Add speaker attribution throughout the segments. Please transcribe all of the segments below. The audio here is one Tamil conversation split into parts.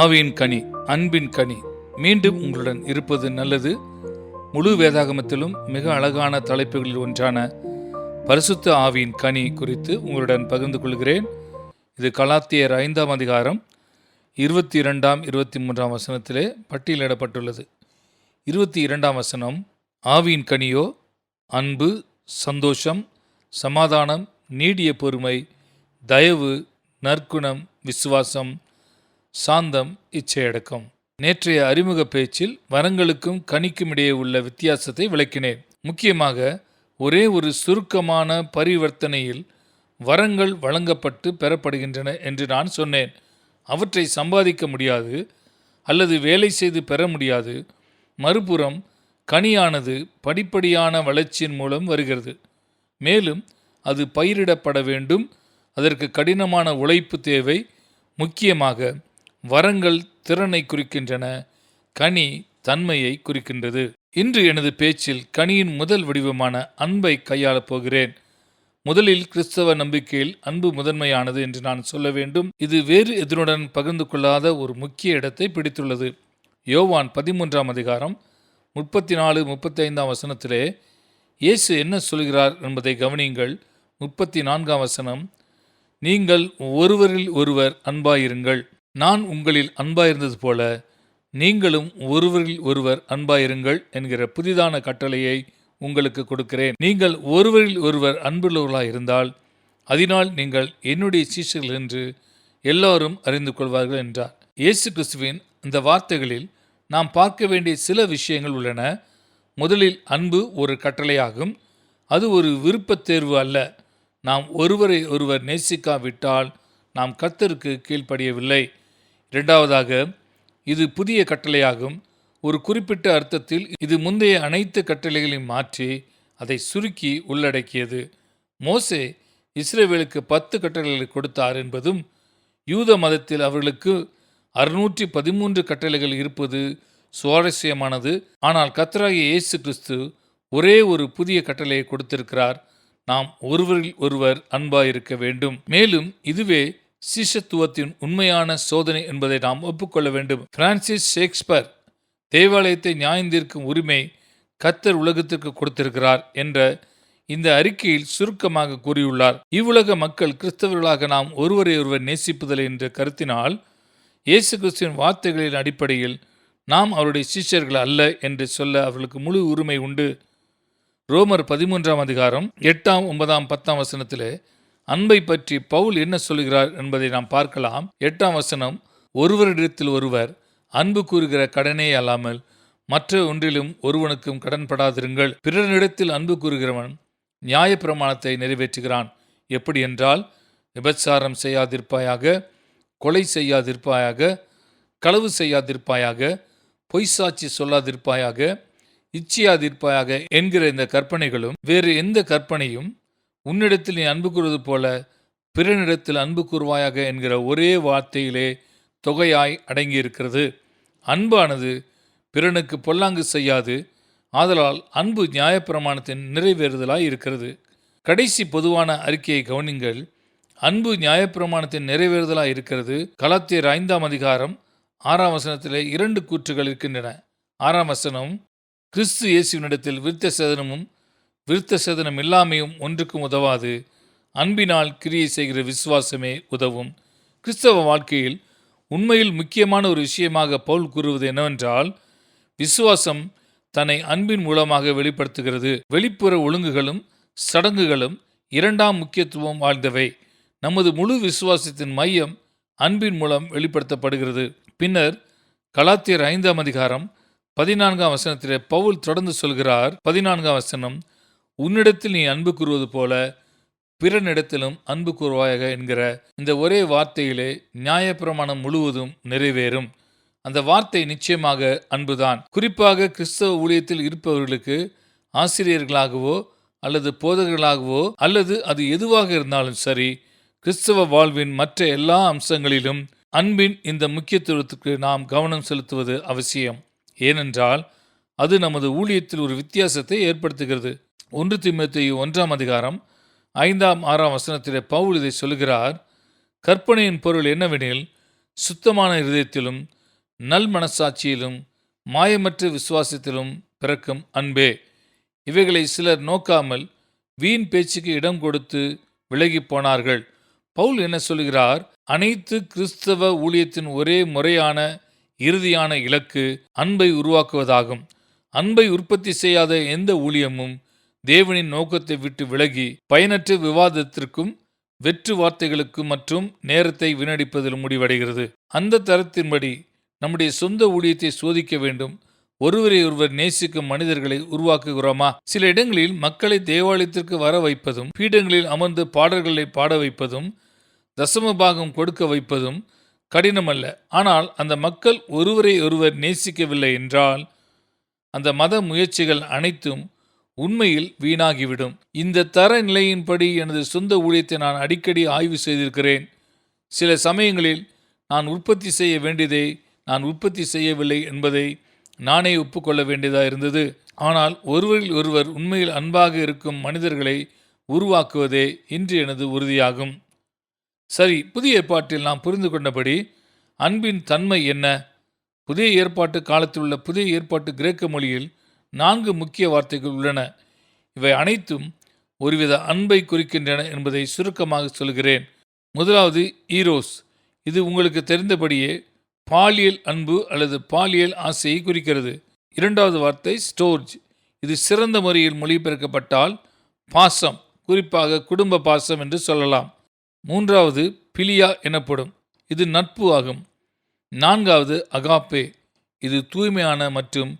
Speaker 1: ஆவியின் கனி அன்பின் கனி மீண்டும் உங்களுடன் இருப்பது நல்லது முழு வேதாகமத்திலும் மிக அழகான தலைப்புகளில் ஒன்றான பரிசுத்த ஆவியின் கனி குறித்து உங்களுடன் பகிர்ந்து கொள்கிறேன் இது கலாத்தியர் ஐந்தாம் அதிகாரம் இருபத்தி இரண்டாம் இருபத்தி மூன்றாம் வசனத்திலே பட்டியலிடப்பட்டுள்ளது இருபத்தி இரண்டாம் வசனம் ஆவியின் கனியோ அன்பு சந்தோஷம் சமாதானம் நீடிய பொறுமை தயவு நற்குணம் விசுவாசம் சாந்தம் இச்சையடக்கம் நேற்றைய அறிமுக பேச்சில் வரங்களுக்கும் கனிக்கும் இடையே உள்ள வித்தியாசத்தை விளக்கினேன் முக்கியமாக ஒரே ஒரு சுருக்கமான பரிவர்த்தனையில் வரங்கள் வழங்கப்பட்டு பெறப்படுகின்றன என்று நான் சொன்னேன் அவற்றை சம்பாதிக்க முடியாது அல்லது வேலை செய்து பெற முடியாது மறுபுறம் கனியானது படிப்படியான வளர்ச்சியின் மூலம் வருகிறது மேலும் அது பயிரிடப்பட வேண்டும் அதற்கு கடினமான உழைப்பு தேவை முக்கியமாக வரங்கள் திறனை குறிக்கின்றன கனி தன்மையை குறிக்கின்றது இன்று எனது பேச்சில் கனியின் முதல் வடிவமான அன்பை கையாளப் போகிறேன் முதலில் கிறிஸ்தவ நம்பிக்கையில் அன்பு முதன்மையானது என்று நான் சொல்ல வேண்டும் இது வேறு எதிருடன் பகிர்ந்து கொள்ளாத ஒரு முக்கிய இடத்தை பிடித்துள்ளது யோவான் பதிமூன்றாம் அதிகாரம் முப்பத்தி நாலு முப்பத்தைந்தாம் வசனத்திலே இயேசு என்ன சொல்கிறார் என்பதை கவனியுங்கள் முப்பத்தி நான்காம் வசனம் நீங்கள் ஒருவரில் ஒருவர் அன்பாயிருங்கள் நான் உங்களில் அன்பாயிருந்தது போல நீங்களும் ஒருவரில் ஒருவர் அன்பாயிருங்கள் என்கிற புதிதான கட்டளையை உங்களுக்கு கொடுக்கிறேன் நீங்கள் ஒருவரில் ஒருவர் அன்புள்ளவர்களாக இருந்தால் அதனால் நீங்கள் என்னுடைய சீசர்கள் என்று எல்லாரும் அறிந்து கொள்வார்கள் என்றார் இயேசு கிறிஸ்துவின் இந்த வார்த்தைகளில் நாம் பார்க்க வேண்டிய சில விஷயங்கள் உள்ளன முதலில் அன்பு ஒரு கட்டளையாகும் அது ஒரு விருப்பத் தேர்வு அல்ல நாம் ஒருவரை ஒருவர் நேசிக்காவிட்டால் நாம் கத்தருக்கு கீழ்ப்படியவில்லை இரண்டாவதாக இது புதிய கட்டளையாகும் ஒரு குறிப்பிட்ட அர்த்தத்தில் இது முந்தைய அனைத்து கட்டளைகளையும் மாற்றி அதை சுருக்கி உள்ளடக்கியது மோசே இஸ்ரேவேலுக்கு பத்து கட்டளைகளை கொடுத்தார் என்பதும் யூத மதத்தில் அவர்களுக்கு அறுநூற்றி பதிமூன்று கட்டளைகள் இருப்பது சுவாரஸ்யமானது ஆனால் கத்தராகிய இயேசு கிறிஸ்து ஒரே ஒரு புதிய கட்டளையை கொடுத்திருக்கிறார் நாம் ஒருவரில் ஒருவர் அன்பாயிருக்க வேண்டும் மேலும் இதுவே சீசத்துவத்தின் உண்மையான சோதனை என்பதை நாம் ஒப்புக்கொள்ள வேண்டும் பிரான்சிஸ் ஷேக்ஸ்பர் தேவாலயத்தை நியாயந்திருக்கும் உரிமை கத்தர் உலகத்திற்கு கொடுத்திருக்கிறார் என்ற இந்த அறிக்கையில் சுருக்கமாக கூறியுள்ளார் இவ்வுலக மக்கள் கிறிஸ்தவர்களாக நாம் ஒருவரை ஒருவர் நேசிப்புதல் என்ற கருத்தினால் இயேசு கிறிஸ்துவின் வார்த்தைகளின் அடிப்படையில் நாம் அவருடைய சீஷர்கள் அல்ல என்று சொல்ல அவர்களுக்கு முழு உரிமை உண்டு ரோமர் பதிமூன்றாம் அதிகாரம் எட்டாம் ஒன்பதாம் பத்தாம் வசனத்திலே அன்பை பற்றி பவுல் என்ன சொல்கிறார் என்பதை நாம் பார்க்கலாம் எட்டாம் வசனம் ஒருவரிடத்தில் ஒருவர் அன்பு கூறுகிற கடனே அல்லாமல் மற்ற ஒன்றிலும் ஒருவனுக்கும் கடன்படாதிருங்கள் பிறரிடத்தில் அன்பு கூறுகிறவன் நியாய பிரமாணத்தை நிறைவேற்றுகிறான் எப்படி என்றால் விபச்சாரம் செய்யாதிருப்பாயாக கொலை செய்யாதிருப்பாயாக களவு செய்யாதிருப்பாயாக பொய்சாட்சி சொல்லாதிருப்பாயாக இச்சியாதிருப்பாயாக என்கிற இந்த கற்பனைகளும் வேறு எந்த கற்பனையும் உன்னிடத்தில் நீ அன்பு கூறுவது போல பிறனிடத்தில் அன்பு கூறுவாயாக என்கிற ஒரே வார்த்தையிலே தொகையாய் அடங்கியிருக்கிறது அன்பானது பிறனுக்கு பொல்லாங்கு செய்யாது ஆதலால் அன்பு நியாயப்பிரமாணத்தின் நிறைவேறுதலாய் இருக்கிறது கடைசி பொதுவான அறிக்கையை கவனிங்கள் அன்பு நியாயப்பிரமாணத்தின் நிறைவேறுதலாய் இருக்கிறது கலாத்தியர் ஐந்தாம் அதிகாரம் ஆறாம் வசனத்திலே இரண்டு கூற்றுகள் இருக்கின்றன ஆறாம் வசனம் கிறிஸ்து இயேசுவினிடத்தில் விருத்த சேதனமும் விருத்த சேதனம் இல்லாமையும் ஒன்றுக்கும் உதவாது அன்பினால் கிரியை செய்கிற விசுவாசமே உதவும் கிறிஸ்தவ வாழ்க்கையில் உண்மையில் முக்கியமான ஒரு விஷயமாக பவுல் கூறுவது என்னவென்றால் விசுவாசம் தன்னை அன்பின் மூலமாக வெளிப்படுத்துகிறது வெளிப்புற ஒழுங்குகளும் சடங்குகளும் இரண்டாம் முக்கியத்துவம் வாழ்ந்தவை நமது முழு விசுவாசத்தின் மையம் அன்பின் மூலம் வெளிப்படுத்தப்படுகிறது பின்னர் கலாத்தியர் ஐந்தாம் அதிகாரம் பதினான்காம் வசனத்திலே பவுல் தொடர்ந்து சொல்கிறார் பதினான்காம் வசனம் உன்னிடத்தில் நீ அன்பு கூறுவது போல பிறனிடத்திலும் அன்பு கூறுவாயாக என்கிற இந்த ஒரே வார்த்தையிலே நியாயப்பிரமாணம் முழுவதும் நிறைவேறும் அந்த வார்த்தை நிச்சயமாக அன்புதான் குறிப்பாக கிறிஸ்தவ ஊழியத்தில் இருப்பவர்களுக்கு ஆசிரியர்களாகவோ அல்லது போதகர்களாகவோ அல்லது அது எதுவாக இருந்தாலும் சரி கிறிஸ்தவ வாழ்வின் மற்ற எல்லா அம்சங்களிலும் அன்பின் இந்த முக்கியத்துவத்துக்கு நாம் கவனம் செலுத்துவது அவசியம் ஏனென்றால் அது நமது ஊழியத்தில் ஒரு வித்தியாசத்தை ஏற்படுத்துகிறது ஒன்று திமுத்தையு ஒன்றாம் அதிகாரம் ஐந்தாம் ஆறாம் வசனத்திலே பவுல் இதை சொல்கிறார் கற்பனையின் பொருள் என்னவெனில் சுத்தமான இருதயத்திலும் நல் மனசாட்சியிலும் மாயமற்ற விசுவாசத்திலும் பிறக்கும் அன்பே இவைகளை சிலர் நோக்காமல் வீண் பேச்சுக்கு இடம் கொடுத்து விலகி போனார்கள் பவுல் என்ன சொல்கிறார் அனைத்து கிறிஸ்தவ ஊழியத்தின் ஒரே முறையான இறுதியான இலக்கு அன்பை உருவாக்குவதாகும் அன்பை உற்பத்தி செய்யாத எந்த ஊழியமும் தேவனின் நோக்கத்தை விட்டு விலகி பயனற்ற விவாதத்திற்கும் வெற்று வார்த்தைகளுக்கு மற்றும் நேரத்தை வீணடிப்பதில் முடிவடைகிறது அந்த தரத்தின்படி நம்முடைய சொந்த ஊழியத்தை சோதிக்க வேண்டும் ஒருவரை ஒருவர் நேசிக்கும் மனிதர்களை உருவாக்குகிறோமா சில இடங்களில் மக்களை தேவாலயத்திற்கு வர வைப்பதும் பீடங்களில் அமர்ந்து பாடல்களை பாட வைப்பதும் தசம பாகம் கொடுக்க வைப்பதும் கடினமல்ல ஆனால் அந்த மக்கள் ஒருவரை ஒருவர் நேசிக்கவில்லை என்றால் அந்த மத முயற்சிகள் அனைத்தும் உண்மையில் வீணாகிவிடும் இந்த தர நிலையின்படி எனது சொந்த ஊழியத்தை நான் அடிக்கடி ஆய்வு செய்திருக்கிறேன் சில சமயங்களில் நான் உற்பத்தி செய்ய வேண்டியதை நான் உற்பத்தி செய்யவில்லை என்பதை நானே ஒப்புக்கொள்ள வேண்டியதாக இருந்தது ஆனால் ஒருவரில் ஒருவர் உண்மையில் அன்பாக இருக்கும் மனிதர்களை உருவாக்குவதே இன்று எனது உறுதியாகும் சரி புதிய ஏற்பாட்டில் நாம் புரிந்து கொண்டபடி அன்பின் தன்மை என்ன புதிய ஏற்பாட்டு காலத்தில் உள்ள புதிய ஏற்பாட்டு கிரேக்க மொழியில் நான்கு முக்கிய வார்த்தைகள் உள்ளன இவை அனைத்தும் ஒருவித அன்பை குறிக்கின்றன என்பதை சுருக்கமாக சொல்கிறேன் முதலாவது ஈரோஸ் இது உங்களுக்கு தெரிந்தபடியே பாலியல் அன்பு அல்லது பாலியல் ஆசையை குறிக்கிறது இரண்டாவது வார்த்தை ஸ்டோர்ஜ் இது சிறந்த முறையில் மொழிபெயர்க்கப்பட்டால் பாசம் குறிப்பாக குடும்ப பாசம் என்று சொல்லலாம் மூன்றாவது பிலியா எனப்படும் இது நட்பு ஆகும் நான்காவது அகாப்பே இது தூய்மையான மற்றும்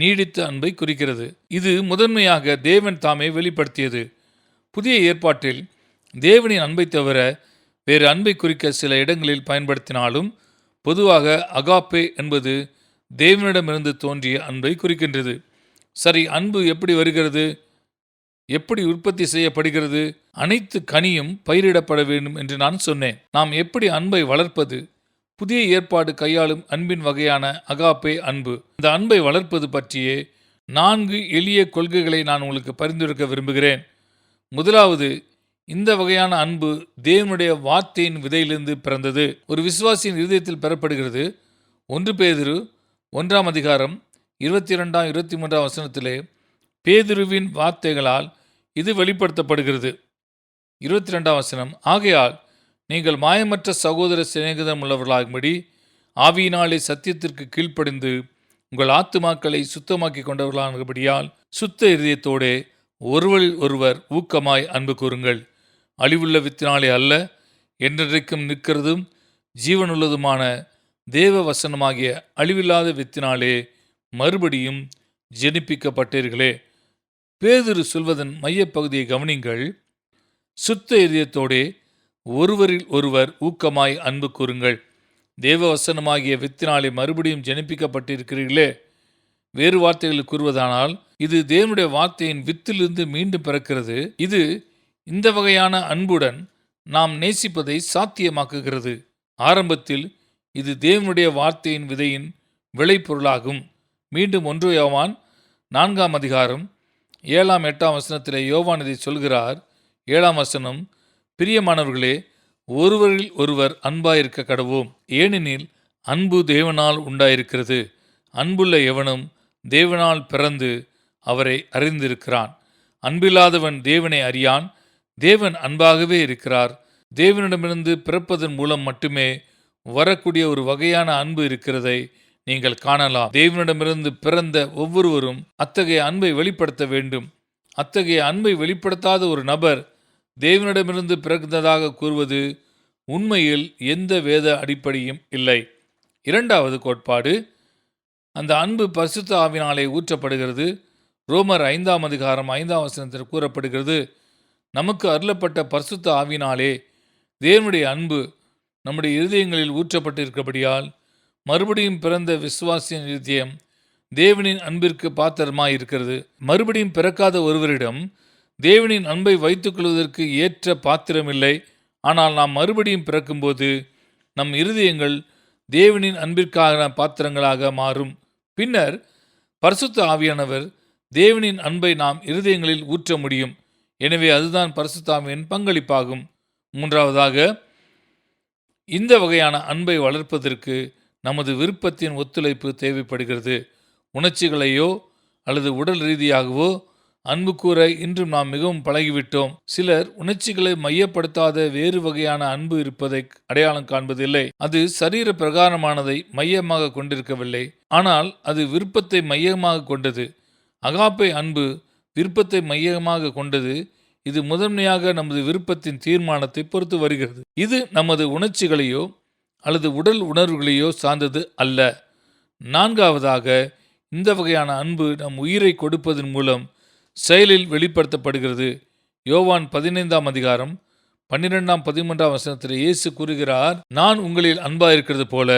Speaker 1: நீடித்த அன்பை குறிக்கிறது இது முதன்மையாக தேவன் தாமே வெளிப்படுத்தியது புதிய ஏற்பாட்டில் தேவனின் அன்பை தவிர வேறு அன்பை குறிக்க சில இடங்களில் பயன்படுத்தினாலும் பொதுவாக அகாப்பே என்பது தேவனிடமிருந்து தோன்றிய அன்பை குறிக்கின்றது சரி அன்பு எப்படி வருகிறது எப்படி உற்பத்தி செய்யப்படுகிறது அனைத்து கனியும் பயிரிடப்பட வேண்டும் என்று நான் சொன்னேன் நாம் எப்படி அன்பை வளர்ப்பது புதிய ஏற்பாடு கையாளும் அன்பின் வகையான அகாப்பே அன்பு இந்த அன்பை வளர்ப்பது பற்றியே நான்கு எளிய கொள்கைகளை நான் உங்களுக்கு பரிந்துரைக்க விரும்புகிறேன் முதலாவது இந்த வகையான அன்பு தேவனுடைய வார்த்தையின் விதையிலிருந்து பிறந்தது ஒரு விசுவாசியின் இருதயத்தில் பெறப்படுகிறது ஒன்று பேதிரு ஒன்றாம் அதிகாரம் இருபத்தி இரண்டாம் இருபத்தி மூன்றாம் வசனத்திலே பேதிருவின் வார்த்தைகளால் இது வெளிப்படுத்தப்படுகிறது இருபத்தி ரெண்டாம் வசனம் ஆகையால் நீங்கள் மாயமற்ற சகோதர சிநேகிதம் உள்ளவர்களாகும்படி ஆவியினாலே சத்தியத்திற்கு கீழ்ப்படிந்து உங்கள் ஆத்துமாக்களை சுத்தமாக்கி கொண்டவர்களானபடியால் சுத்த இருதயத்தோடே ஒருவர் ஒருவர் ஊக்கமாய் அன்பு கூறுங்கள் அழிவுள்ள வித்தினாலே அல்ல என்றென்றைக்கும் நிற்கிறதும் ஜீவனுள்ளதுமான தேவ வசனமாகிய அழிவில்லாத வித்தினாலே மறுபடியும் ஜெனிப்பிக்கப்பட்டீர்களே பேதுரு சொல்வதன் மையப்பகுதியை கவனிங்கள் சுத்த இதயத்தோடே ஒருவரில் ஒருவர் ஊக்கமாய் அன்பு கூறுங்கள் தேவவசனமாகிய வித்தினாலே மறுபடியும் ஜெனிப்பிக்கப்பட்டிருக்கிறீர்களே வேறு வார்த்தைகளில் கூறுவதானால் இது தேவனுடைய வார்த்தையின் வித்திலிருந்து மீண்டும் பிறக்கிறது இது இந்த வகையான அன்புடன் நாம் நேசிப்பதை சாத்தியமாக்குகிறது ஆரம்பத்தில் இது தேவனுடைய வார்த்தையின் விதையின் விளைபொருளாகும் மீண்டும் ஒன்று யோவான் நான்காம் அதிகாரம் ஏழாம் எட்டாம் வசனத்திலே யோவான் இதை சொல்கிறார் ஏழாம் வசனம் பிரியமானவர்களே ஒருவரில் ஒருவர் அன்பாயிருக்க கடவோம் ஏனெனில் அன்பு தேவனால் உண்டாயிருக்கிறது அன்புள்ள எவனும் தேவனால் பிறந்து அவரை அறிந்திருக்கிறான் அன்பில்லாதவன் தேவனை அறியான் தேவன் அன்பாகவே இருக்கிறார் தேவனிடமிருந்து பிறப்பதன் மூலம் மட்டுமே வரக்கூடிய ஒரு வகையான அன்பு இருக்கிறதை நீங்கள் காணலாம் தேவனிடமிருந்து பிறந்த ஒவ்வொருவரும் அத்தகைய அன்பை வெளிப்படுத்த வேண்டும் அத்தகைய அன்பை வெளிப்படுத்தாத ஒரு நபர் தேவனிடமிருந்து பிறந்ததாக கூறுவது உண்மையில் எந்த வேத அடிப்படையும் இல்லை இரண்டாவது கோட்பாடு அந்த அன்பு பரிசுத்த ஆவினாலே ஊற்றப்படுகிறது ரோமர் ஐந்தாம் அதிகாரம் ஐந்தாம் வசனத்தில் கூறப்படுகிறது நமக்கு அருளப்பட்ட பரிசுத்த ஆவினாலே தேவனுடைய அன்பு நம்முடைய இருதயங்களில் ஊற்றப்பட்டிருக்கபடியால் மறுபடியும் பிறந்த விசுவாசியின் இருதயம் தேவனின் அன்பிற்கு பாத்திரமாயிருக்கிறது மறுபடியும் பிறக்காத ஒருவரிடம் தேவனின் அன்பை கொள்வதற்கு ஏற்ற பாத்திரமில்லை ஆனால் நாம் மறுபடியும் பிறக்கும்போது நம் இருதயங்கள் தேவனின் அன்பிற்கான பாத்திரங்களாக மாறும் பின்னர் பரிசுத்த ஆவியானவர் தேவனின் அன்பை நாம் இருதயங்களில் ஊற்ற முடியும் எனவே அதுதான் பரிசுத்தாவின் பங்களிப்பாகும் மூன்றாவதாக இந்த வகையான அன்பை வளர்ப்பதற்கு நமது விருப்பத்தின் ஒத்துழைப்பு தேவைப்படுகிறது உணர்ச்சிகளையோ அல்லது உடல் ரீதியாகவோ அன்பு கூற இன்றும் நாம் மிகவும் பழகிவிட்டோம் சிலர் உணர்ச்சிகளை மையப்படுத்தாத வேறு வகையான அன்பு இருப்பதை அடையாளம் காண்பதில்லை அது சரீர பிரகாரமானதை மையமாக கொண்டிருக்கவில்லை ஆனால் அது விருப்பத்தை மையமாக கொண்டது அகாப்பை அன்பு விருப்பத்தை மையமாக கொண்டது இது முதன்மையாக நமது விருப்பத்தின் தீர்மானத்தை பொறுத்து வருகிறது இது நமது உணர்ச்சிகளையோ அல்லது உடல் உணர்வுகளையோ சார்ந்தது அல்ல நான்காவதாக இந்த வகையான அன்பு நம் உயிரை கொடுப்பதன் மூலம் செயலில் வெளிப்படுத்தப்படுகிறது யோவான் பதினைந்தாம் அதிகாரம் பன்னிரெண்டாம் பதிமூன்றாம் வசனத்தில் இயேசு கூறுகிறார் நான் உங்களில் அன்பாயிருக்கிறது போல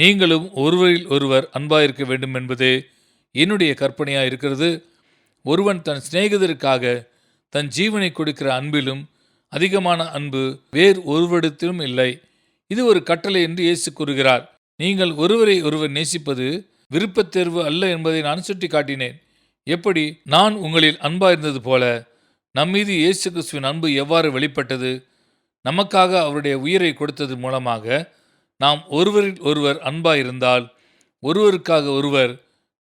Speaker 1: நீங்களும் ஒருவரில் ஒருவர் அன்பாயிருக்க வேண்டும் என்பதே என்னுடைய கற்பனையாக இருக்கிறது ஒருவன் தன் சிநேகிதருக்காக தன் ஜீவனை கொடுக்கிற அன்பிலும் அதிகமான அன்பு வேறு ஒருவரிடத்திலும் இல்லை இது ஒரு கட்டளை என்று இயேசு கூறுகிறார் நீங்கள் ஒருவரை ஒருவர் நேசிப்பது விருப்பத்தேர்வு அல்ல என்பதை நான் சுட்டி காட்டினேன் எப்படி நான் உங்களில் அன்பாக இருந்தது போல நம்மீது இயேசு கிறிஸ்துவின் அன்பு எவ்வாறு வெளிப்பட்டது நமக்காக அவருடைய உயிரை கொடுத்தது மூலமாக நாம் ஒருவரில் ஒருவர் அன்பாக இருந்தால் ஒருவருக்காக ஒருவர்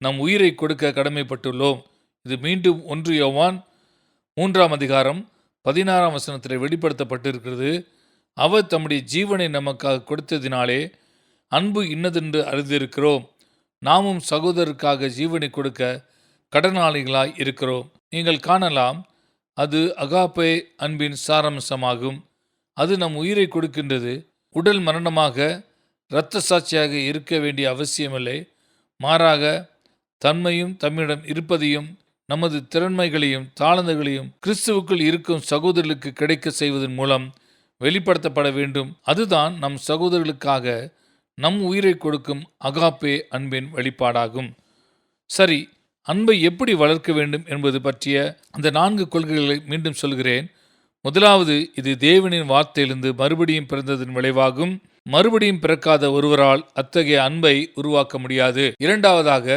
Speaker 1: நம் உயிரை கொடுக்க கடமைப்பட்டுள்ளோம் இது மீண்டும் ஒன்று யோவான் மூன்றாம் அதிகாரம் பதினாறாம் வசனத்தில் வெளிப்படுத்தப்பட்டிருக்கிறது அவர் தம்முடைய ஜீவனை நமக்காக கொடுத்ததினாலே அன்பு இன்னதென்று அறிந்திருக்கிறோம் நாமும் சகோதரருக்காக ஜீவனை கொடுக்க கடனாளிகளாய் இருக்கிறோம் நீங்கள் காணலாம் அது அகாப்பே அன்பின் சாரம்சமாகும் அது நம் உயிரை கொடுக்கின்றது உடல் மரணமாக இரத்த சாட்சியாக இருக்க வேண்டிய அவசியமில்லை மாறாக தன்மையும் தம்மிடம் இருப்பதையும் நமது திறன்மைகளையும் தாளந்துகளையும் கிறிஸ்துவுக்குள் இருக்கும் சகோதரர்களுக்கு கிடைக்க செய்வதன் மூலம் வெளிப்படுத்தப்பட வேண்டும் அதுதான் நம் சகோதரர்களுக்காக நம் உயிரை கொடுக்கும் அகாப்பே அன்பின் வெளிப்பாடாகும் சரி அன்பை எப்படி வளர்க்க வேண்டும் என்பது பற்றிய அந்த நான்கு கொள்கைகளை மீண்டும் சொல்கிறேன் முதலாவது இது தேவனின் வார்த்தையிலிருந்து மறுபடியும் பிறந்ததன் விளைவாகும் மறுபடியும் பிறக்காத ஒருவரால் அத்தகைய அன்பை உருவாக்க முடியாது இரண்டாவதாக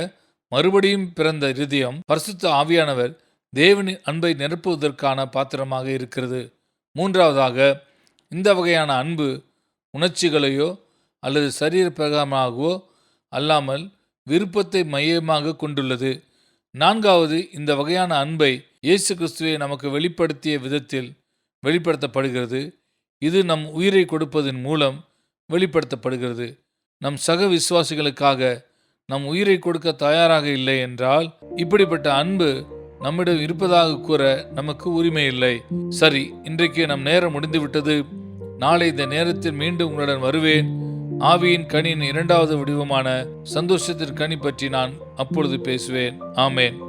Speaker 1: மறுபடியும் பிறந்த இருதயம் பரிசுத்த ஆவியானவர் தேவனின் அன்பை நிரப்புவதற்கான பாத்திரமாக இருக்கிறது மூன்றாவதாக இந்த வகையான அன்பு உணர்ச்சிகளையோ அல்லது சரீர பிரகமாகவோ அல்லாமல் விருப்பத்தை மையமாக கொண்டுள்ளது நான்காவது இந்த வகையான அன்பை இயேசு கிறிஸ்துவை நமக்கு வெளிப்படுத்திய விதத்தில் வெளிப்படுத்தப்படுகிறது இது நம் உயிரை கொடுப்பதன் மூலம் வெளிப்படுத்தப்படுகிறது நம் சக விசுவாசிகளுக்காக நம் உயிரை கொடுக்க தயாராக இல்லை என்றால் இப்படிப்பட்ட அன்பு நம்மிடம் இருப்பதாக கூற நமக்கு உரிமை இல்லை சரி இன்றைக்கு நம் நேரம் முடிந்துவிட்டது நாளை இந்த நேரத்தில் மீண்டும் உங்களுடன் வருவேன் ஆவியின் கனியின் இரண்டாவது வடிவமான சந்தோஷத்திற்கனி பற்றி நான் அப்பொழுது பேசுவேன் ஆமேன்